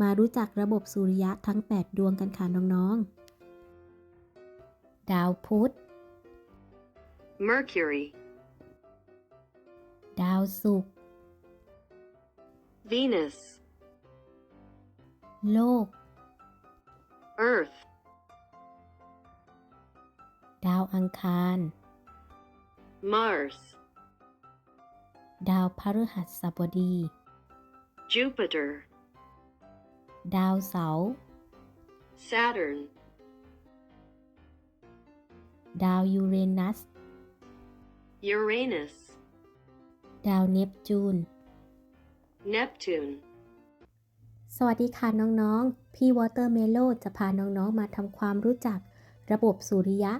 มารู้จักระบบสุริยะทั้ง 8 ดวงกันค่ะน้องๆ ดาวพุธ Mercury, ดาวศุกร์ Venus, โลก Earth, ดาวอังคาร Mars, ดาวพฤหัสบดี Jupiter, ดาวเสาร์ Saturn, ดาวยูเรนัส Uranus, ดาวเนปจูน Neptune, สวัสดีค่ะน้องๆ พี่วอเตอร์เมโลจะพาน้องๆ มาทำความรู้จัก ระบบสุริยะ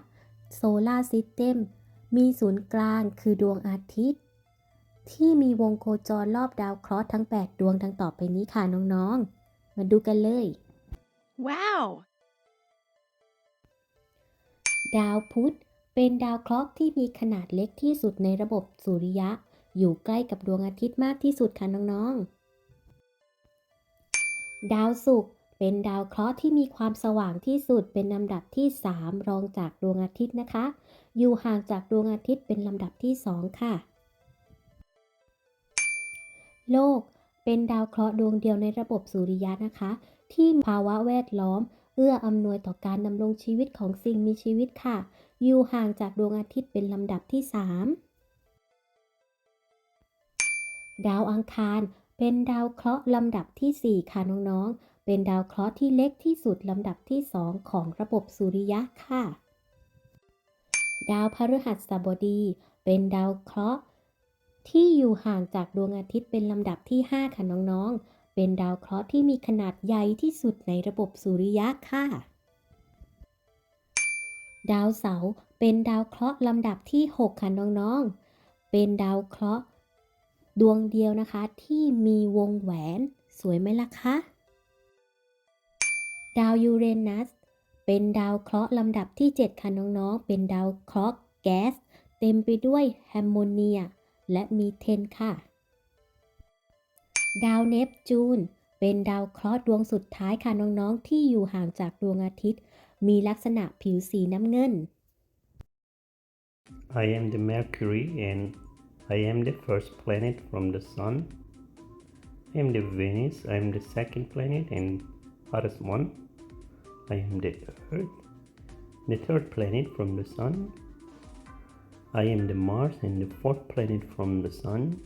โซลาร์ซิสเต็มมีศูนย์กลางคือดวงอาทิตย์ ที่มีวงโคจรรอบดาวเคราะห์ทั้ง 8 ดวงดังต่อไปนี้ค่ะน้องๆ มาดูกันเลย Wow! ดาวพุธเป็นดาวเคราะห์ที่มีขนาดเล็กที่สุดในระบบสุริยะ อยู่ใกล้กับดวงอาทิตย์มากที่สุดค่ะน้องๆ ดาวศุกร์เป็นดาวเคราะห์ที่มีความสว่างที่สุดเป็นลำดับที่ 3 รองจากดวงอาทิตย์นะคะ อยู่ห่างจากดวงอาทิตย์เป็นลำดับที่ 2 ค่ะ โลก เป็นดาวเคราะห์ดวงเดียวในระบบสุริยะนะคะ ที่ภาวะแวดล้อม เอื้ออำนวยต่อการดำรงชีวิตของสิ่งมีชีวิตค่ะ อยู่ห่างจากดวงอาทิตย์เป็นลำดับที่ 3 ดาวอังคาร เป็นดาวเคราะห์ลำดับทีสี่4 ค่ะน้องๆ เป็นดาวเคราะห์ที่เล็กที่สุดลำดับที่ 2 ของระบบสุริยะค่ะ ดาวพฤหัสบดี เป็นดาวเคราะห์ ที่อยู่ห่างจากดวงอาทิตย์เป็นลำดับที่ 5 ค่ะน้องๆ เป็นดาวเคราะห์ที่มีขนาดใหญ่ที่สุดในระบบสุริยะค่ะ ดาวเสาร์เป็นดาวเคราะห์ลำดับที่ 6 ค่ะน้องๆ เป็นดาวเคราะห์ดวงเดียวนะคะที่มีวงแหวนสวยไหมล่ะคะ ดาวยูเรนัสเป็นดาวเคราะห์ลำดับที่ 7 ค่ะน้องๆ เป็นดาวเคราะห์แก๊สเต็มไปด้วยแฮมโมเนีย และมีเทนค่ะ ดาวเนปจูน เป็นดาวเคราะห์ดวงสุดท้ายค่ะน้องๆ ที่อยู่ห่างจากดวงอาทิตย์ มีลักษณะผิวสีน้ำเงิน I am the Mercury and I am the first planet from the Sun. I am the Venus, I am the second planet and hottest one. I am the Earth, the third planet from the Sun. I am the Mars and the fourth planet from the Sun.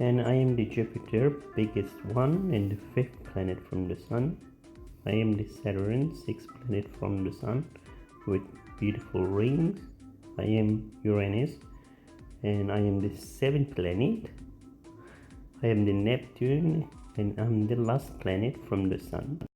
And I am the Jupiter, biggest one and the fifth planet from the Sun. I am the Saturn, sixth planet from the Sun with beautiful rings. I am Uranus and I am the seventh planet. I am the Neptune and I'm the last planet from the Sun.